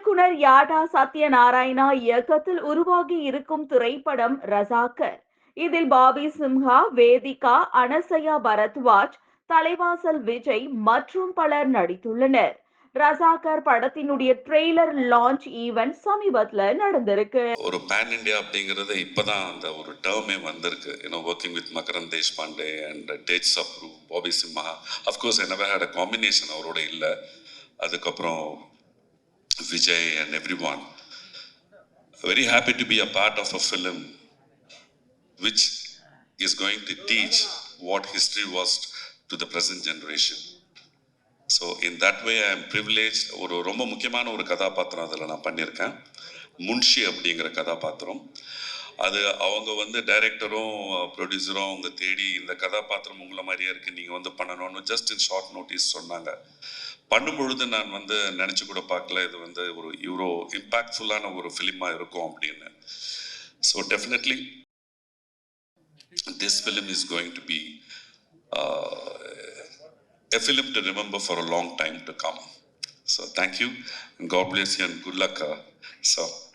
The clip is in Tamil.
இயக்குனர் யாடா சத்யநாராயணா இயக்கத்தில் உருவாகி இருக்கும் திரைப்படம் ரசாக்கர் இதில் பாபி சிம்ஹா வேதிகா அனசயா பரத்வாஜ் தலைவாசல் விஜய் மற்றும் பலர் நடித்துள்ளனர். ரசாகர் படத்தினுடைய ட்ரெய்லர் லான்ச் ஈவென்ட் சமீபத்துல நடந்திருக்கு. ஒரு பேன் இண்டியா அப்படிங்கிறது இப்போதான் அந்த ஒரு டேர்மே வந்திருக்கு. You know working with Makarand Deshpande and that's approve Bobby Simha of course என்னவே ஹேட் அ காம்பினேஷன் அவரோட இல்லை. அதுக்கப்புறம் Vijay and every one happy to to a part of of a film which is going to teach what history was to the present generation. So in that way I am privilege ஒரு ரொம்ப முக்கியமான ஒரு கதாபாத்திரம் அதில் நான் பண்ணியிருக்கேன். முன்ஷி அப்படிங்கிற கதாபாத்திரம். அது அவங்க வந்து டைரக்டரும் ப்ரொடியூசரும் அவங்க தேடி இந்த கதாபாத்திரம் உங்களை மாதிரியே இருக்குது நீங்கள் வந்து பண்ணணும்னு ஜஸ்ட் இன் ஷார்ட் நோட்டீஸ் சொன்னாங்க. பண்ணும் பொழுது நான் வந்து நினச்சி கூட பார்க்கல இது வந்து ஒரு இவ்வளோ இம்பேக்ட்ஃபுல்லான ஒரு ஃபிலிமாக இருக்கும் அப்படின்னு. So definitely this film is going to be a film to remember for a long time to come so thank you God bless and God bless you